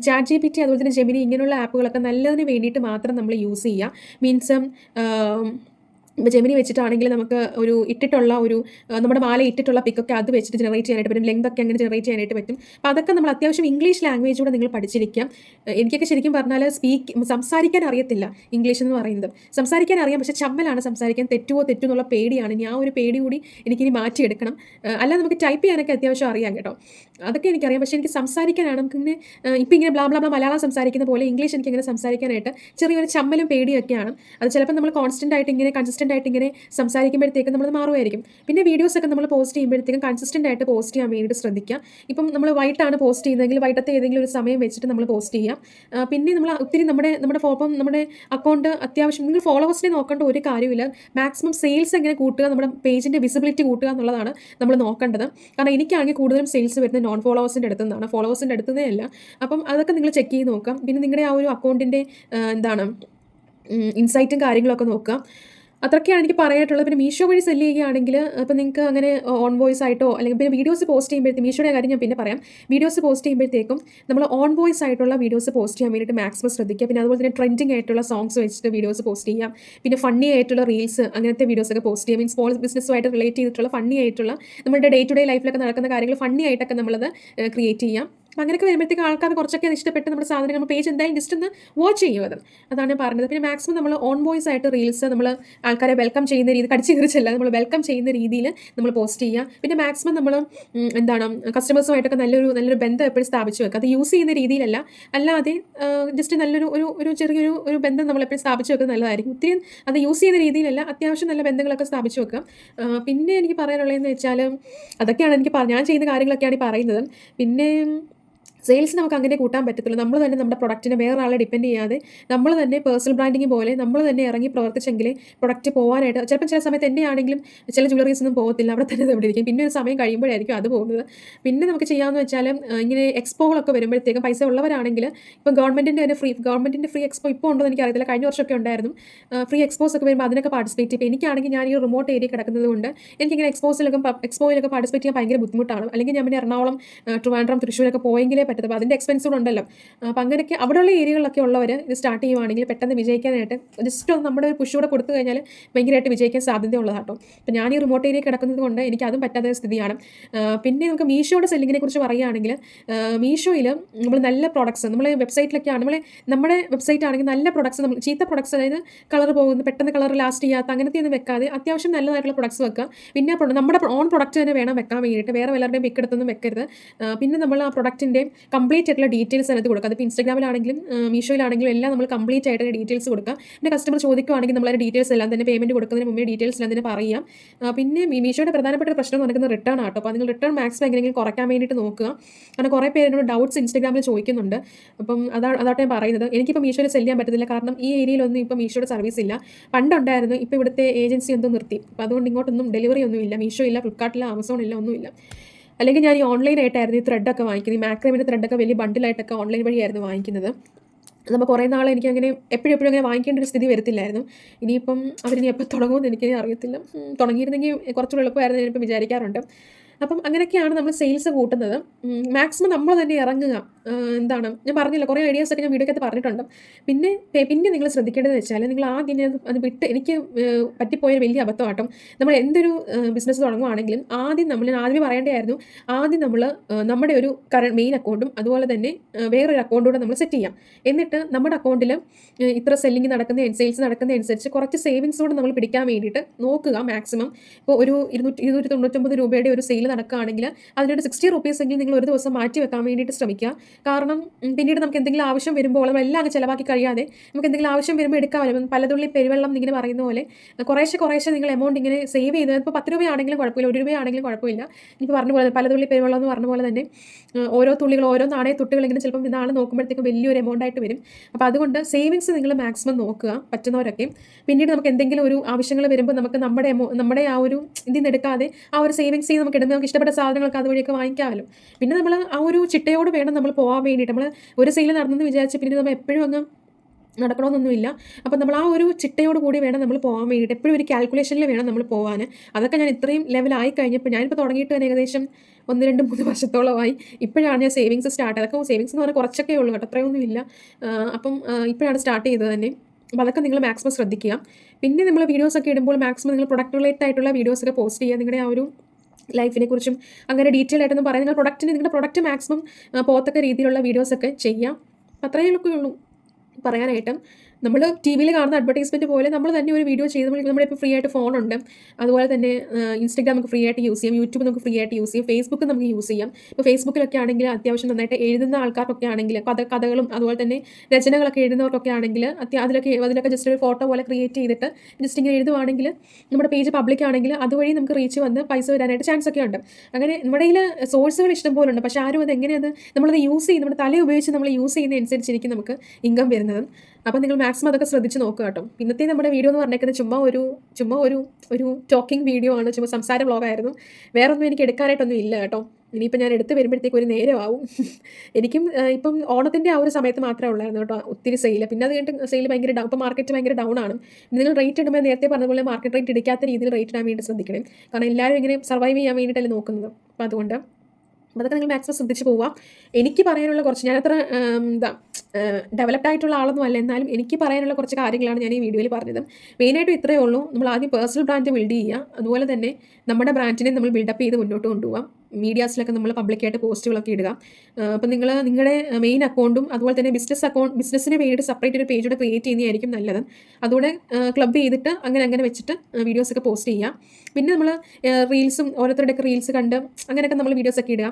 ചാറ്റ് ജി പി ടി അതുപോലെ തന്നെ ജെമിനി ഇങ്ങനെയുള്ള ആപ്പുകളൊക്കെ നല്ലതിന് വേണ്ടിയിട്ട് മാത്രം നമ്മൾ യൂസ് ചെയ്യുക. മീൻസ് ജെമിനി വെച്ചിട്ടാണെങ്കിൽ നമുക്ക് ഒരു ഇട്ടിട്ടുള്ള ഒരു നമ്മുടെ മാല ഇട്ടിട്ടുള്ള പിക്കൊക്കെ അത് വെച്ചിട്ട് ജനറേറ്റ് ചെയ്യാനായിട്ട് പറ്റും. ലെങ്ത് ഒക്കെ അങ്ങനെ ജനറേറ്റ് ചെയ്യാനായിട്ട് പറ്റും. അപ്പോൾ അതൊക്കെ നമ്മൾ അത്യാവശ്യം ഇംഗ്ലീഷ് ലാംഗ്വേജ് കൂടെ നിങ്ങൾ പഠിച്ചിരിക്കാം. എനിക്കൊക്കെ ശരിക്കും പറഞ്ഞാൽ സ്പീക്ക് സംസാരിക്കാൻ അറിയത്തില്ല ഇംഗ്ലീഷ് എന്ന് പറയുന്നത്. സംസാരിക്കാൻ അറിയാം പക്ഷേ ചമ്മലാണ് സംസാരിക്കാൻ. തെറ്റുവോ തെറ്റോ എന്നുള്ള പേടിയാണ്. ഇനി ആ ഒരു പേടി കൂടി എനിക്കിനി മാറ്റിയെടുക്കണം. അല്ല നമുക്ക് ടൈപ്പ് ചെയ്യാനൊക്കെ അത്യാവശ്യം അറിയാം കേട്ടോ. അതൊക്കെ എനിക്കറിയാം. പക്ഷേ എനിക്ക് സംസാരിക്കാനാണ് നമുക്കിങ്ങനെ ഇപ്പം ഇങ്ങനെ ബ്ലാ ബ്ലാ മലയാളം സംസാരിക്കുന്ന പോലെ ഇംഗ്ലീഷ് എനിക്ക് ഇങ്ങനെ സംസാരിക്കാനായിട്ട് ചെറിയൊരു ചമ്മലും പേടിയൊക്കെയാണ്. അത് ചിലപ്പോൾ നമ്മൾ കോൺസ്റ്റന്റ് ആയിട്ട് ഇങ്ങനെ കൺസിസ്റ്റന്റ് ആയിട്ട് ഇങ്ങനെ സംസാരിക്കുമ്പോഴത്തേക്കും നമ്മൾ മാറുമായിരിക്കും. പിന്നെ വീഡിയോസ് ഒക്കെ നമ്മൾ പോസ്റ്റ് ചെയ്യുമ്പോഴത്തേക്കും കൺസിസ്റ്റന്റ് ആയിട്ട് പോസ്റ്റ് ചെയ്യാൻ വേണ്ടിയിട്ട് ശ്രദ്ധിക്കുക. ഇപ്പം നമ്മൾ വൈകിട്ടാണ് പോസ്റ്റ് ചെയ്യുന്നതെങ്കിൽ വൈകിട്ടത്തെ ഏതെങ്കിലും ഒരു സമയം വെച്ചിട്ട് നമ്മൾ പോസ്റ്റ് ചെയ്യാം. പിന്നെ നമ്മൾ ഒത്തിരി നമ്മുടെ നമ്മുടെ ഫോപ്പം നമ്മുടെ അക്കൗണ്ട് അത്യാവശ്യം നിങ്ങൾ ഫോളോവേഴ്സിനെ നോക്കേണ്ട ഒരു കാര്യമില്ല. മാക്സിമം സെയിൽസ് എങ്ങനെ കൂട്ടുക നമ്മുടെ പേജിന്റെ വിസിബിലിറ്റി കൂട്ടുക എന്നുള്ളതാണ് നമ്മൾ നോക്കേണ്ടത്. കാരണം എനിക്കാണെങ്കിൽ കൂടുതലും സെയിൽസ് വരുന്നത് നോൺ ഫോളോവേഴ്സിന്റെ അടുത്തു നിന്നാണ് ഫോളോവേഴ്സിന്റെ അടുത്തുനിന്നേ അല്ല. അപ്പം അതൊക്കെ നിങ്ങൾ ചെക്ക് ചെയ്ത് നോക്കാം. പിന്നെ നിങ്ങളുടെ ആ ഒരു അക്കൗണ്ടിന്റെ എന്താണ് ഇൻസൈറ്റും കാര്യങ്ങളൊക്കെ നോക്കുക. അതൊക്കെയാണ് എനിക്ക് പറയാനുള്ളത്. പിന്നെ മീഷോ വഴി സെൽ ചെയ്യുകയാണെങ്കിൽ അപ്പോൾ നിങ്ങൾക്ക് അങ്ങനെ ഓൺ വോയിസ് ആയിട്ടോ അല്ലെങ്കിൽ പിന്നെ വീഡിയോസ് പോസ്റ്റ് ചെയ്യുമ്പോഴത്തേക്കും മീഷോയുടെ കാര്യം ഞാൻ പിന്നെ പറയാം. വീഡിയോസ് പോസ്റ്റ് ചെയ്യുമ്പോഴത്തേക്കും നമ്മൾ ഓൺ വോയിസ് ആയിട്ടുള്ള വീഡിയോസ് പോസ്റ്റ് ചെയ്യാൻ വേണ്ടിയിട്ട് മാക്സിമം ശ്രദ്ധിക്കുക. പിന്നെ അതുപോലെ തന്നെ ട്രെൻഡിങ് ആയിട്ടുള്ള സോങ്സ് വെച്ചിട്ട് വീഡിയോസ് പോസ്റ്റ് ചെയ്യാം പിന്നെ ഫണ്ണി ആയിട്ടുള്ള റീൽസ് അങ്ങനത്തെ വീഡിയോസൊക്കെ പോസ്റ്റ് ചെയ്യാം മീൻസ് സ്മോൾ ബിസിനസ്സുമായിട്ട് റിലേറ്റ് ചെയ്തിട്ടുള്ള ഫണ്ണി ആയിട്ടുള്ള നമ്മുടെ ഡേ ടു ഡേ ലൈഫിലൊക്കെ നടക്കുന്ന കാര്യങ്ങൾ ഫണ്ണി ആയിട്ടൊക്കെ നമ്മളത് ക്രിയേറ്റ് ചെയ്യാം അപ്പം അങ്ങനെയൊക്കെ വരുമ്പോഴത്തേക്ക് ആൾക്കാർ കുറച്ചൊക്കെ ഇഷ്ടപ്പെട്ട് നമ്മുടെ സാധനങ്ങൾ പേജ് എന്തായാലും ജസ്റ്റ് ഒന്ന് വാച്ച് ചെയ്യുക അത്. അതാണ് ഞാൻ പറഞ്ഞത്. പിന്നെ മാക്സിമം നമ്മൾ ഓൺ വോയിസ് ആയിട്ട് റീൽസ് നമ്മൾ ആൾക്കാരെ വെൽക്കം ചെയ്യുന്ന രീതി കടിച്ചു കയറിച്ചല്ല നമ്മൾ വെൽക്കം ചെയ്യുന്ന രീതിയിൽ നമ്മൾ പോസ്റ്റ് ചെയ്യുക. പിന്നെ മാക്സിമം നമ്മൾ എന്താണ് കസ്റ്റമേഴ്സുമായിട്ടൊക്കെ നല്ലൊരു നല്ലൊരു ബന്ധം എപ്പോഴും സ്ഥാപിച്ചു വെക്കുക. അത് യൂസ് ചെയ്യുന്ന രീതിയിലല്ല. അല്ലാതെ ജസ്റ്റ് നല്ലൊരു ഒരു ഒരു ചെറിയൊരു ഒരു ബന്ധം നമ്മൾ എപ്പോഴും സ്ഥാപിച്ചു വെക്കുന്നത് നല്ലതായിരിക്കും. ഒത്തിരി അത് യൂസ് ചെയ്യുന്ന രീതിയിലല്ല അത്യാവശ്യം നല്ല ബന്ധങ്ങളൊക്കെ സ്ഥാപിച്ചു വെക്കുക. പിന്നെ എനിക്ക് പറയാനുള്ളതെന്ന് വെച്ചാൽ അതൊക്കെയാണ് എനിക്ക് ഞാൻ ചെയ്യുന്ന കാര്യങ്ങളൊക്കെയാണ് ഈ പറയുന്നത്. പിന്നെ സെയിൽസ് നമുക്ക് അങ്ങനെ കൂട്ടാൻ പറ്റത്തില്ല. നമ്മൾ തന്നെ നമ്മുടെ പ്രൊഡക്റ്റിനെ വേറെ ആളെ ഡിപ്പെൻഡ് ചെയ്യാതെ നമ്മൾ തന്നെ പേഴ്സണൽ ബ്രാൻഡിങ് പോലെ നമ്മൾ തന്നെ ഇറങ്ങി പ്രവർത്തിച്ചെങ്കിൽ പ്രൊഡക്റ്റ് പോകാനായിട്ട് ചിലപ്പോൾ ചില സമയത്ത് എന്റെ ആണെങ്കിലും ചില ജ്വല്ലറീസ് ഒന്നും പോകത്തില്ല അവിടെ തന്നെ ഇവിടെ ഇരിക്കും. പിന്നെ ഒരു സമയം കഴിയുമ്പോഴായിരിക്കും അത് പോകുന്നത്. പിന്നെ നമുക്ക് ചെയ്യാമെന്ന് വെച്ചാൽ ഇങ്ങനെ എക്സ്പോകളൊക്കെ വരുമ്പോഴത്തേക്കും പൈസ ഉള്ളവരാണെങ്കിൽ ഇപ്പം ഗവൺമെന്റിന്റെ തന്നെ ഫ്രീ ഗവൺമെന്റിന്റെ ഫ്രീ എക്സ്പോ ഇപ്പോൾ ഉണ്ടോ എന്ന് എനിക്കറിയത്തില്ല. കഴിഞ്ഞ വർഷമൊക്കെ ഉണ്ടായിരുന്നു. ഫ്രീ എക്സ്പോസ് ഒക്കെ വരുമ്പോൾ അതിനൊക്കെ പാർട്ടിസിപ്പേറ്റ് ചെയ്യും. എനിക്കാണെങ്കിൽ ഞാൻ ഈ റിമോട്ട് ഏരിയ കിടക്കുന്നത് കൊണ്ട് എനിക്കിങ്ങനെ എക്സ്പോസിലൊക്കെ എക്സ്പോയിലൊക്കെ പാർട്ടിസിപ്പേറ്റ് ചെയ്യാൻ ഭയങ്കര ബുദ്ധിമുട്ടാണ്. അല്ലെങ്കിൽ ഞാൻ പിന്നെ എറണാകുളം ട്രിവാൻഡ്രം തൃശ്ശൂരൊക്കെ പോയെങ്കിലേ പറ്റത്തുള്ളൂ അപ്പോൾ അതിന്റെ എക്സ്പെൻസ് കൂടെ ഉണ്ടല്ലോ. അപ്പോൾ അങ്ങനെയൊക്കെ അവിടെയുള്ള ഏരിയകളിലൊക്കെ ഉള്ളവർ ഇത് സ്റ്റാർട്ട് ചെയ്യുവാണെങ്കിൽ പെട്ടെന്ന് വിജയിക്കാനായിട്ട് ജസ്റ്റ് ഒന്ന് നമ്മുടെ ഒരു പുഷ് കൂടെ കൊടുത്തു കഴിഞ്ഞാൽ ഭയങ്കരമായിട്ട് വിജയിക്കാൻ സാധ്യതയുള്ളതാട്ടോ അപ്പോൾ ഞാൻ ഈ റിമോട്ട് ഏരിയ കിടക്കുന്നത് കൊണ്ട് എനിക്ക് അതും പറ്റാത്ത സ്ഥിതിയാണ്. പിന്നെ നമുക്ക് മീഷോയുടെ സെല്ലിങ്ങിനെ കുറിച്ച് പറയുകയാണെങ്കിൽ മീഷോയിൽ നമ്മൾ നല്ല പ്രോഡക്ട്സ് നമ്മൾ വെബ്സൈറ്റിലൊക്കെ ആണ് നമ്മൾ നമ്മുടെ വെബ്സൈറ്റ് ആണെങ്കിൽ നല്ല പ്രോഡക്ട്സ് നമ്മൾ ചീത്ത പ്രോഡക്ട്സ് അതായത് കളർ പോകുന്നു പെട്ടെന്ന് കളർ ലാസ്റ്റ് ചെയ്യാത്ത അങ്ങനത്തെ ഒന്നും വെക്കാതെ അത്യാവശ്യം നല്ലതായിട്ടുള്ള പ്രൊഡക്ട്സ് വെക്കുക. പിന്നെ നമ്മുടെ ഓൺ പ്രൊഡക്റ്റ് തന്നെ വേണം വെക്കാൻ വേണ്ടിയിട്ട്. വേറെ വല്ലവരുടെയും പിക്ക് എടുത്തൊന്നും വെക്കരുത്. പിന്നെ നമ്മൾ ആ പ്രൊഡക്റ്റിന്റെ കംപ്ലീറ്റ് ആയിട്ടുള്ള ഡീറ്റെയിൽസ് അതിനകത്ത് കൊടുക്കുക. അതിപ്പോൾ ഇൻസ്റ്റാഗ്രാമിലാണെങ്കിലും മീഷോയിലാണെങ്കിലും എല്ലാം നമ്മൾ കംപ്ലീറ്റ് ആയിട്ട് ഡീറ്റെയിൽസ് കൊടുക്കുക. പിന്നെ കസ്റ്റമർ ചോദിക്കുവാണെങ്കിൽ നമ്മൾ ഡീറ്റെയിൽസ് എല്ലാം തന്നെ പേയ്മെന്റ് കൊടുക്കുന്നതിന് മുമ്പേ ഡീറ്റെയിൽസ് എല്ലാം തന്നെ പറയാം. പിന്നെ മീഷോയുടെ പ്രധാനപ്പെട്ട പ്രശ്നം എന്ന് പറയുന്നത് റിട്ടേൺ ആട്ടോ. അപ്പോൾ നിങ്ങൾ റിട്ടേൺ മാക്സിമം എങ്ങനെയെങ്കിലും കുറയ്ക്കാൻ വേണ്ടിയിട്ട് നോക്കുക. കാരണം കുറേ പേര് എന്നോട് ഡൗട്ട്സ് ഇൻസ്റ്റാഗ്രാമിൽ ചോദിക്കുന്നുണ്ട്. അപ്പം അതാണ് അതാട്ടെ ഞാൻ പറയുന്നത്. എനിക്കിപ്പോൾ മീഷോയിൽ സെൽ ചെയ്യാൻ പറ്റത്തില്ല കാരണം ഈ ഏരിയയിലൊന്നും ഇപ്പോൾ മീഷോയുടെ സർവീസ് ഇല്ല. പണ്ടുണ്ടായിരുന്നു ഇപ്പോൾ ഇവിടുത്തെ ഏജൻസി ഒന്നും നിർത്തി. അപ്പോൾ അതുകൊണ്ട് ഇങ്ങോട്ടൊന്നും ഡെലിവറി ഒന്നും ഇല്ല. മീഷോ ഇല്ല ഫ്ലിപ്കാർട്ടില്ല ആമസോൺ ഇല്ല ഒന്നുമില്ല അല്ലെങ്കിൽ ഞാൻ ഈ ഓൺലൈനായിട്ടായിരുന്നു ഈ ത്രെഡൊക്കെ വാങ്ങിക്കുന്നത്. ഈ മാക്രമിന്റെ ത്രെഡൊക്കെ വലിയ ബണ്ടിലായിട്ടൊക്കെ ഓൺലൈൻ വഴിയായിരുന്നു വാങ്ങിക്കുന്നത്. നമ്മൾ കുറേ നാൾ എനിക്ക് അങ്ങനെ എപ്പോഴും എപ്പോഴും അങ്ങനെ വാങ്ങിക്കേണ്ട ഒരു സ്ഥിതി വരത്തില്ലായിരുന്നു. ഇനിയിപ്പം അവരിനി എപ്പോൾ തുടങ്ങുമെന്ന് എനിക്ക് അറിയത്തില്ല. തുടങ്ങിയിരുന്നെങ്കിൽ കുറച്ചുകൂടെ എളുപ്പമായിരുന്നു ഞാനിപ്പോൾ വിചാരിക്കാറുണ്ട്. അപ്പം അങ്ങനെയൊക്കെയാണ് നമ്മൾ സെയിൽസ് കൂട്ടുന്നത്. മാക്സിമം നമ്മൾ തന്നെ ഇറങ്ങുക. എന്താണ്? ഞാൻ പറഞ്ഞില്ല കുറേ ഐഡിയാസ് ഒക്കെ ഞാൻ വീഡിയോക്കകത്ത് പറഞ്ഞിട്ടുണ്ട്. പിന്നെ പിന്നെ നിങ്ങൾ ശ്രദ്ധിക്കേണ്ടത് വെച്ചാൽ നിങ്ങൾ ആദ്യം അത് അത് വിട്ട് എനിക്ക് പറ്റിപ്പോയ വലിയ അബദ്ധമാട്ടം നമ്മൾ എന്തൊരു ബിസിനസ് തുടങ്ങുവാണെങ്കിലും ആദ്യം നമ്മൾ ഞാൻ ആദ്യമേ പറയേണ്ടതായിരുന്നു ആദ്യം നമ്മൾ നമ്മുടെ ഒരു കറ മെയിൻ അക്കൗണ്ടും അതുപോലെ തന്നെ വേറൊരു അക്കൗണ്ടുകൂടെ നമ്മൾ സെറ്റ് ചെയ്യാം. എന്നിട്ട് നമ്മുടെ അക്കൗണ്ടിൽ ഇത്ര സെല്ലിങ് നടക്കുന്ന സെയിൽസ് നടക്കുന്ന അനുസരിച്ച് കുറച്ച് സേവിങ്സ് കൂടെ നമ്മൾ പിടിക്കാൻ വേണ്ടിയിട്ട് നോക്കുക മാക്സിമം ഇപ്പോൾ ഒരു ഇരുന്നൂറ്റി ഇരുന്നൂറ്റി തൊണ്ണൂറ്റൊമ്പത് രൂപയുടെ ഒരു സെയിൽ നടക്കുകയാണെങ്കിൽ അതിനൊരു സിക്സ്റ്റി റുപ്പീസ് എങ്കിലും നിങ്ങൾ ഒരു ദിവസം മാറ്റി വെക്കാൻ വേണ്ടിയിട്ട് ശ്രമിക്കുക. കാരണം പിന്നീട് നമുക്ക് എന്തെങ്കിലും ആവശ്യം വരുമ്പോൾ എല്ലാം അങ്ങ് ചിലവാക്കി കഴിയാതെ നമുക്ക് എന്തെങ്കിലും ആവശ്യം വരുമ്പോൾ എടുക്കാൻ വരുമ്പോൾ പലതുള്ളി പെരുവെള്ളം ഇങ്ങനെ പറയുന്ന പോലെ കുറേശ്ശെ കുറേശ്ശെ നിങ്ങൾ എമൗണ്ട് ഇങ്ങനെ സേവ് ചെയ്ത് ഇപ്പോൾ പത്ത് രൂപയാണെങ്കിലും കുഴപ്പമില്ല ഒരു രൂപയാണെങ്കിലും കുഴപ്പമില്ല. ഇപ്പോൾ പറഞ്ഞ പോലെ പലതുള്ളി പെരുവെള്ളം എന്ന് പറഞ്ഞ പോലെ തന്നെ ഓരോ തുള്ളികൾ ഓരോ നാണയ തുട്ടുകൾ ഇങ്ങനെ ചിലപ്പം നാളെ നോക്കുമ്പോഴത്തേക്കും വലിയൊരു എമൗണ്ട് ആയിട്ട് വരും. അപ്പോൾ അതുകൊണ്ട് സേവിങ്സ് നിങ്ങൾ മാക്സിമം നോക്കുക പറ്റുന്നവരൊക്കെ. പിന്നീട് നമുക്ക് എന്തെങ്കിലും ഒരു ആവശ്യങ്ങൾ വരുമ്പോൾ നമുക്ക് നമ്മുടെ നമ്മുടെ ആ ഒരു ഇതിൽ നിന്ന് എടുക്കാതെ ആ ഒരു സേവിങ്സ് ചെയ്ത് നമുക്ക് ഇടുമ്പോൾ നമുക്ക് ഇഷ്ടപ്പെട്ട സാധനങ്ങളൊക്കെ അതുവഴിയൊക്കെ വാങ്ങിക്കാമല്ലോ. പിന്നെ നമ്മൾ ആ ഒരു ചിട്ടയോട് വേണം നമ്മൾ പോകാൻ വേണ്ടിയിട്ട്. നമ്മൾ ഒരു സെയിൽ നടന്നെന്ന് വിചാരിച്ച് പിന്നെ നമ്മൾ എപ്പോഴും അങ്ങ് നടക്കണമെന്നൊന്നുമില്ല. അപ്പം നമ്മൾ ആ ഒരു ചിട്ടയോട് കൂടി വേണം നമ്മൾ പോകാൻ വേണ്ടിയിട്ട്. എപ്പോഴും ഒരു കാൽക്കുലേഷനിൽ വേണം നമ്മൾ പോകാൻ അതൊക്കെ ഞാൻ ഇത്രയും ലെവലായി കഴിഞ്ഞപ്പോൾ ഞാനിപ്പോൾ തുടങ്ങിയിട്ട് തന്നെ ഏകദേശം ഒന്ന് രണ്ട് മൂന്ന് വർഷത്തോളമായി. ഇപ്പോഴാണ് ഞാൻ സേവിങ്സ് സ്റ്റാർട്ട് അതൊക്കെ സേവിങ്സ് എന്ന് പറഞ്ഞാൽ കുറച്ചൊക്കെ ഉള്ളൂ കേട്ടോ. അത്രയൊന്നും ഇല്ല. അപ്പം ഇപ്പോഴാണ് സ്റ്റാർട്ട് ചെയ്തത് തന്നെ. അപ്പോൾ അതൊക്കെ നിങ്ങൾ മാക്സിമം ശ്രദ്ധിക്കുക. പിന്നെ നമ്മൾ വീഡിയോസൊക്കെ ഇടുമ്പോൾ മാക്സിമം നിങ്ങൾ പ്രൊഡക്റ്റ് റിലേറ്റഡ് ആയിട്ടുള്ള വീഡിയോസൊക്കെ പോസ്റ്റ് ചെയ്യുക. നിങ്ങളുടെ ആ ഒരു ലൈഫിനെ കുറിച്ചും അങ്ങനെ ഡീറ്റെയിൽ ആയിട്ടൊന്നും പറയാം നിങ്ങൾ പ്രൊഡക്റ്റിന് നിങ്ങളുടെ പ്രൊഡക്റ്റ് മാക്സിമം പോകത്തക്ക രീതിയിലുള്ള വീഡിയോസൊക്കെ ചെയ്യാം. അത്രയേ ഉള്ളൂ. പറയാനായിട്ട് നമ്മൾ ടി വിയിൽ കാണുന്ന അഡ്വർടൈസ്മെന്റ് പോലെ നമ്മൾ തന്നെ ഒരു വീഡിയോ ചെയ്ത് നമ്മുടെ ഇപ്പോൾ ഫ്രീ ആയിട്ട് ഫോണുണ്ട് അതുപോലെ തന്നെ ഇൻസ്റ്റാഗ്രാം നമുക്ക് ഫ്രീ ആയിട്ട് യൂസ് ചെയ്യാം. യൂട്യൂബ് നമുക്ക് ഫ്രീ ആയിട്ട് യൂസ് ചെയ്യാം. ഫേസ്ബുക്ക് നമുക്ക് യൂസ് ചെയ്യാം. ഇപ്പോൾ ഫേസ്ബുക്കിലൊക്കെ ആണെങ്കിൽ അത്യാവശ്യം നന്നായിട്ട് എഴുതുന്ന ആൾക്കാർക്കൊക്കെ ആണെങ്കിൽ കഥ കഥകളും അതുപോലെ തന്നെ രചനകളൊക്കെ എഴുതുന്നവർക്കൊക്കെ ആണെങ്കിൽ അത്യാ അതിലൊക്കെ അതിലൊക്കെ ജസ്റ്റ് ഒരു ഫോട്ടോ പോലെ ക്രിയേറ്റ് ചെയ്തിട്ട് ജസ്റ്റ് ഇങ്ങനെ എഴുതുവാണെങ്കിൽ നമ്മുടെ പേജ് പബ്ലിക് ആണെങ്കിൽ അതുവഴി നമുക്ക് റീച്ച് വന്ന് പൈസ വരാനായിട്ട് ചാൻസ് ഒക്കെ ഉണ്ട്. അങ്ങനെ നമ്മുടെ കയ്യിൽ സോഴ്സുകൾ ഇഷ്ടം പോലെ ഉണ്ട്. പക്ഷേ ആരും അത് എങ്ങനെയത് നമ്മളത് യൂസ് ചെയ്യും. നമ്മുടെ തല ഉപയോഗിച്ച് നമ്മൾ യൂസ് ചെയ്യുന്ന അനുസരിച്ചിരിക്കും നമുക്ക് ഇൻകം വരുന്നത്. അപ്പോൾ നിങ്ങൾ മാക്സിമം അതൊക്കെ ശ്രദ്ധിച്ച് നോക്കുക കേട്ടോ. ഇന്നത്തെ നമ്മുടെ വീഡിയോ എന്ന് പറഞ്ഞേക്കുന്നത് ചുമ്മാ ഒരു ചുമ്മാ ഒരു ഒരു ടോക്കിംഗ് വീഡിയോ ആണ്. ചുമ്മാ സംസാര വ്ളോഗായിരുന്നു വേറെ ഒന്നും എനിക്ക് എടുക്കാനായിട്ടൊന്നും ഇല്ല കേട്ടോ. ഇനിയിപ്പോൾ ഞാൻ എടുത്ത് വരുമ്പോഴത്തേക്ക് ഒരു നേരമാവും. എനിക്കും ഇപ്പം ഓണത്തിന്റെ ആ ഒരു സമയത്ത് മാത്രമേ ഉള്ളായിരുന്നു കേട്ടോ ഒത്തിരി സെയിൽ പിന്നെ അത് കഴിഞ്ഞിട്ട് സെയിൽ ഭയങ്കര ഡൗൺ ഇപ്പോൾ മാർക്കറ്റ് ഭയങ്കര ഡൗൺ ആണ്. നിങ്ങൾ റേറ്റ് ഇടുമ്പോൾ നേരത്തെ പറഞ്ഞ പോലെ മാർക്കറ്റ് റേറ്റ് ഇടിക്കാത്ത രീതിയിൽ റേറ്റ് ഇടാൻ വേണ്ടി ശ്രദ്ധിക്കണം. കാരണം എല്ലാവരും ഇങ്ങനെ സർവൈവ് ചെയ്യാൻ വേണ്ടിയിട്ടല്ലേ നോക്കുന്നത്. അപ്പോൾ അതുകൊണ്ട് അപ്പോൾ അതൊക്കെ നിങ്ങൾ മാക്സിമം ശ്രദ്ധിച്ച് പോവുക. എനിക്ക് പറയാനുള്ള കുറച്ച് ഞാനത്ര എന്താ ഡെവലപ്ഡ് ആയിട്ടുള്ള ആളൊന്നും അല്ല. എന്നാലും എനിക്ക് പറയാനുള്ള കുറച്ച് കാര്യങ്ങളാണ് ഞാൻ ഈ വീഡിയോയിൽ പറഞ്ഞത്. മെയിനായിട്ടും ഇത്രയേ ഉള്ളൂ. നമ്മൾ ആദ്യം പേഴ്സണൽ ബ്രാൻഡ് ബിൽഡ് ചെയ്യുക. അതുപോലെ തന്നെ നമ്മുടെ ബ്രാൻഡിനെ നമ്മൾ ബിൽഡപ്പ് ചെയ്ത് മുന്നോട്ട് കൊണ്ടുപോകാം മീഡിയാസിലൊക്കെ നമ്മൾ പബ്ലിക്കായിട്ട് പോസ്റ്റുകളൊക്കെ ഇടുക. അപ്പോൾ നിങ്ങൾ നിങ്ങളുടെ മെയിൻ അക്കൗണ്ടും അതുപോലെ തന്നെ ബിസിനസ് അക്കൗണ്ട് ബിസിനസ്സിന് വേണ്ടിയിട്ട് സെപ്പറേറ്റ് ഒരു പേജ് കൂടെ ക്രിയേറ്റ് ചെയ്യുന്നതായിരിക്കും നല്ലത്. അതുകൂടെ ക്ലബ് ചെയ്തിട്ട് അങ്ങനെ അങ്ങനെ വെച്ചിട്ട് വീഡിയോസൊക്കെ പോസ്റ്റ് ചെയ്യുക പിന്നെ നമ്മൾ റീൽസും ഓരോരുത്തരുടെയൊക്കെ റീൽസ് കണ്ട് അങ്ങനെയൊക്കെ നമ്മൾ വീഡിയോസൊക്കെ ഇടുക.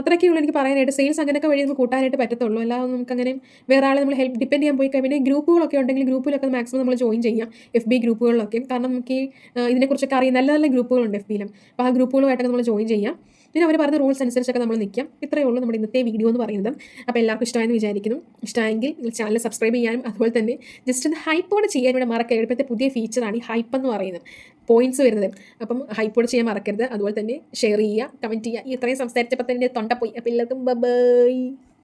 അത്രയൊക്കെയുള്ളൂ എനിക്ക് പറയാനായിട്ട്. സെയിൽസ് അങ്ങനെയൊക്കെ വഴി നമുക്ക് കൂട്ടാനായിട്ട് പറ്റത്തുള്ളൂ. അല്ലാതെ നമുക്ക് അങ്ങനെ വേറെ ആളെ നമ്മൾ ഹെൽപ്പ് ഡിപ്പെൻഡ് ചെയ്യാൻ പോയി കഴിഞ്ഞാൽ ഗ്രൂപ്പുകളൊക്കെ ഉണ്ടെങ്കിൽ ഗ്രൂപ്പിലൊക്കെ മാക്സിമം നമ്മൾ ജോയിൻ ചെയ്യാം. എഫ് ബി ഗ്രൂപ്പുകളിലൊക്കെ. കാരണം നമുക്ക് ഈ ഇതിനെക്കുറിച്ചൊക്കെ അറിയാം നല്ല നല്ല ഗ്രൂപ്പുകളുണ്ട് എഫ് ബിയിലും അപ്പോൾ ആ ഗ്രൂപ്പുകളുമായിട്ടൊക്കെ നമ്മൾ ജോയിൻ ചെയ്യാം. പിന്നെ അവർ പറഞ്ഞ റൂൾസ് അനുസരിച്ചൊക്കെ നമ്മൾ നിൽക്കാം ഇത്രയേ ഉള്ളൂ നമ്മുടെ ഇന്നത്തെ വീഡിയോ എന്ന് പറയുന്നത്. അപ്പോൾ എല്ലാവർക്കും ഇഷ്ടമായെന്ന് വിചാരിക്കുന്നു. ഇഷ്ടമായെങ്കിൽ ചാനൽ സബ്സ്ക്രൈബ് ചെയ്യാനും അതുപോലെ തന്നെ ജസ്റ്റ് ഒന്ന് ഹൈപ്പോടെ ചെയ്യാൻ ഇവിടെ മറക്കരുത്. ഇപ്പോഴത്തെ പുതിയ ഫീച്ചറാണ് ഈ ഹൈപ്പ് എന്ന് പറയുന്നത്. പോയിന്റ്സ് വരുന്നത്. അപ്പം ഹൈപ്പോടെ ചെയ്യാൻ മറക്കരുത്. അതുപോലെ തന്നെ ഷെയർ ചെയ്യുക കമന്റ് ചെയ്യുക. ഇത്രയും സംസാരിച്ചപ്പോൾ തന്നെ തൊണ്ട പോയി അപ്പോൾ എല്ലാവർക്കും ബൈ